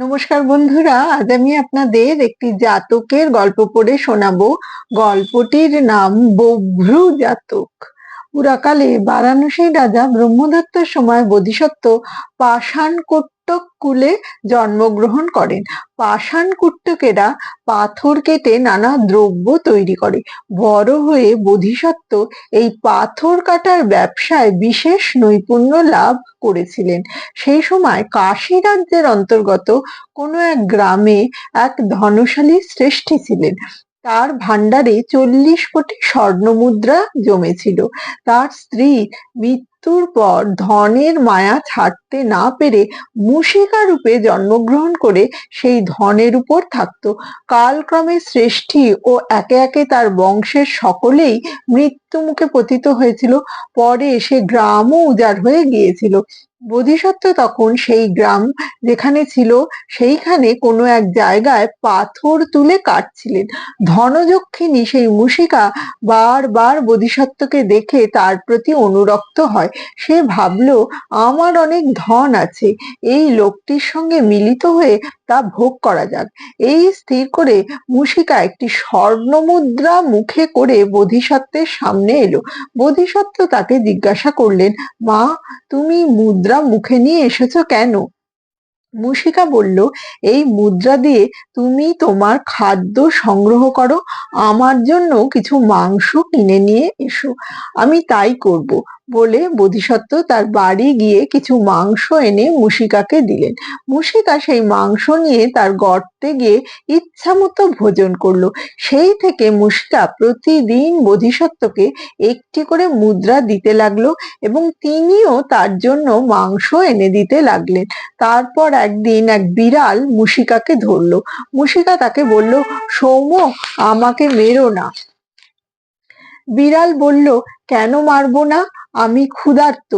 নমস্কার বন্ধুরা আজ আমি আপনাদের একটি জাতকের গল্প পড়ে শোনাবো। গল্পটির নাম বভ্রু জাতক। পুরাকালে বারাণসীর রাজা ব্রহ্মদত্তর সময় বোধিসত্ত্ব পাষাণ কট্টক কুলে জন্মগ্রহণ করেন। পাষাণ কুট্টকেরা পাথর কেটে নানা দ্রব্য তৈরি করে। বড় হয়ে বোধিসত্ত্ব এই পাথর কাটার ব্যবসায় বিশেষ নৈপুণ্য লাভ করেছিলেন। সেই সময় কাশী রাজ্যের অন্তর্গত কোনো এক গ্রামে এক ধনশালী শ্রেষ্ঠী ছিলেন। তার ভাণ্ডারে চল্লিশ কোটি স্বর্ণ মুদ্রা জমেছিল। তার স্ত্রী মৃত্যুর পর ধনের মায়া ছাড়তে না পেরে মুশিকা রূপে জন্মগ্রহণ করে সেই ধনের উপর থাকত। কালক্রমে শ্রেষ্ঠী ও একে একে তার বংশের সকলেই মৃত্যু মুখে পতিত হয়েছিল। পরে সে গ্রামও উজাড় হয়ে গিয়েছিল। বোধিসত্ত্ব তখন সেই গ্রাম যেখানে ছিল, সেইখানে কোনো এক জায়গায় পাথর তুলে কাটছিলেন। ধনযক্ষিণী সেই মুশিকা বারবার বোধিসত্ত্বকে দেখে তার প্রতি অনুরক্ত হয়। সে ভাবল, আমার অনেক ধন আছে। এই লোকটির সঙ্গে মিলিত হয়ে তা ভোগ করা যাক। এই স্থির করে মুশিকা একটি স্বর্ণ মুদ্রা মুখে করে বোধিসত্ত্বের সামনে এলো। বোধিসত্ত্ব তাকে জিজ্ঞাসা করলেন, মা, তুমি মুদ্রা মুখে নিয়ে এসেছ কেন? মুশিকা বলল, এই মুদ্রা দিয়ে তুমি তোমার খাদ্য সংগ্রহ করো, আমার জন্য কিছু মাংস কিনে নিয়ে এসো। আমি তাই করব। বলে বোধিসত্ত্ব তার বাড়ি গিয়ে কিছু মাংস এনে মুশিকাকে দিলেন। মুশিকা সেই মাংস নিয়ে তার গর্তে গিয়ে ইচ্ছা মতো ভোজন করল। সেই থেকে মুশিকা প্রতিদিন বোধিসত্ত্বকে একটি করে মুদ্রা দিতে লাগল এবং তিনিও তার জন্য মাংস এনে দিতে লাগলেন। তারপর একদিন এক বিড়াল মুশিকাকে ধরলো। মুশিকা তাকে বলল, সৌম্য, আমাকে মেরো না। বিড়াল বলল, কেন মারবো না? আমি ক্ষুধার্ত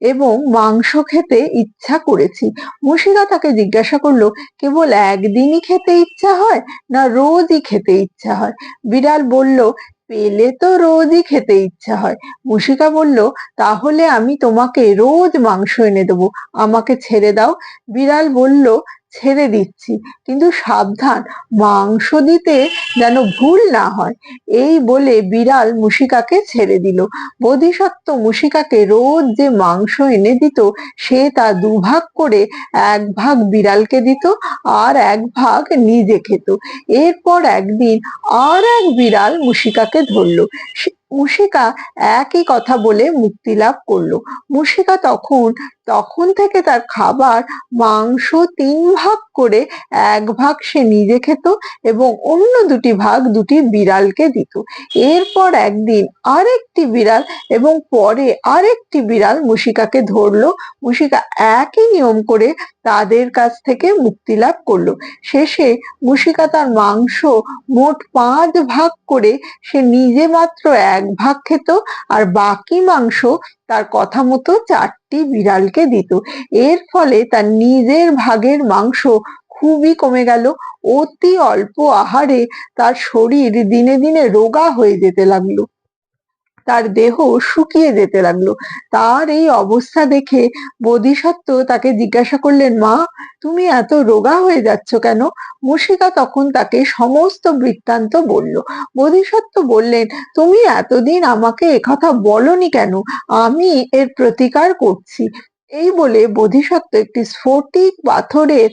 এবং মাংস খেতে ইচ্ছা করেছি। মুশিকা তাকে জিজ্ঞাসা করল, কেবল একদিনই খেতে ইচ্ছা হয় না রোজই খেতে ইচ্ছা হয়? বিড়াল বলল, পেলে তো রোজই খেতে ইচ্ছা হয়। মুশিকা বলল, তাহলে আমি তোমাকে রোজ মাংস এনে দেবো, আমাকে ছেড়ে দাও। বিড়াল বলল ছেড়ে দিচ্ছি। কিন্তু সাবধান, মাংস দিতে যেন ভুল না হয়। এই বলে বিড়াল মুশিকাকে ছেড়ে দিল। বোধিসত্ত্ব মুশিকাকে রোজ যে মাংস এনে দিত, সে তা দুভাগ করে এক ভাগ বিড়ালকে দিত আর এক ভাগ নিজে খেত। এরপর একদিন আর এক বিড়াল মুশিকাকে ধরলো। মুশিকা একই কথা বলে মুক্তি লাভ করল। মুশিকা তখন তখন থেকে তার খাবার, মাংস তিন ভাগ করে এক ভাগ সে নিজে খেত এবং অন্য দুটি ভাগ দুটি বিড়ালকে দিত। এরপর একদিন আরেকটি বিড়াল এবং পরে আরেকটি বিড়াল মুশিকাকে ধরলো। মুশিকা একই নিয়ম করে তাদের কাছ থেকে মুক্তি লাভ করল। শেষে মুশিকা তার মাংস মোট পাঁচ ভাগ করে সে নিজে মাত্র এক ভাগ খেত আর বাকি মাংস তার কথা মতো চারটি বিড়ালকে দিত। এর ফলে তার নিজের ভাগের মাংস খুবই কমে গেল। অতি অল্প আহারে তার শরীর দিনে দিনে রোগা হয়ে যেতে লাগল। তার দেহ শুকিয়ে যেতে লাগল। তার এই অবস্থা দেখে বোধিসত্ত্ব তাকে জিজ্ঞাসা করলেন, মা, তুমি এত রোগা হয়ে যাচ্ছ কেন? মুশিকা তখন তাকে সমস্ত বৃত্তান্ত বলল। বোধিসত্ত্ব বললেন, তুমি এতদিন আমাকে একথা বলনি কেন? আমি এর প্রতিকার করছি। এই বলে বোধিসত্ত্ব একটি স্ফটিক পাথরের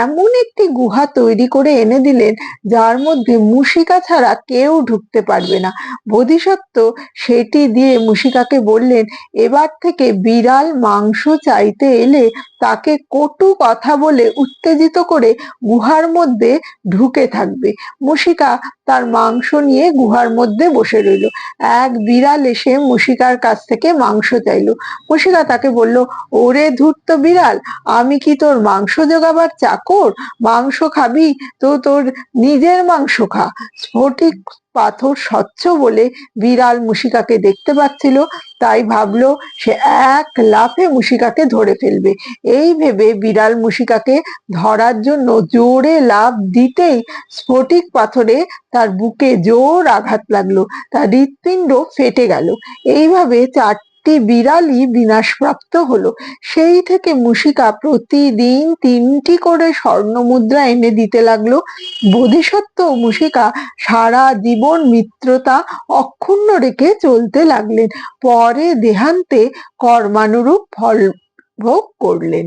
এমন একটি গুহা তৈরি করে এনে দিলেন, যার মধ্যে মুশিকা ছাড়া কেউ ঢুকতে পারবে না। বোধিসত্ত্ব সেটি দিয়ে মুশিকাকে বললেন, এবার থেকে বিড়াল মাংস চাইতে এলে তাকে কটু কথা বলে উত্তেজিত করে গুহার মধ্যে ঢুকে থাকবে। মুশিকা তার মাংস নিয়ে গুহার মধ্যে বসে রইল। এক বিড়াল এসে মুশিকার কাছ থেকে মাংস চাইলো। মুশিকা তাকে বলল, ওরে ধূর্ত বিড়াল, আমি কি তোর মাংস জোগাবার চাকর? মাংস খাবি? তো তোর নিজের মাংস খা। স্ফটিক পাথর স্বচ্ছ বলে বিড়াল মুশিকাকে দেখতে পাচ্ছিল, তাই ভাবলো সে এক লাফে মুশিকাকে ধরে ফেলবে। এই ভেবে বিড়াল মুশিকাকে ধরার জন্য জোরে লাফ দিতেই স্ফটিক পাথরে তার বুকে জোর আঘাত লাগল, তার হৃৎপিণ্ড ফেটে গেল। এইভাবে চারটি একটি বিড়ালই বিনাশপ্রাপ্ত হলো। সেই থেকে মুশিকা প্রতিদিন তিনটি করে স্বর্ণ মুদ্রা এনে দিতে লাগল। বোধিসত্ত্ব মুশিকা সারা জীবন মিত্রতা অক্ষুণ্ণ রেখে চলতে লাগলেন। পরে দেহান্তে কর্মানুরূপ ফল ভোগ করলেন।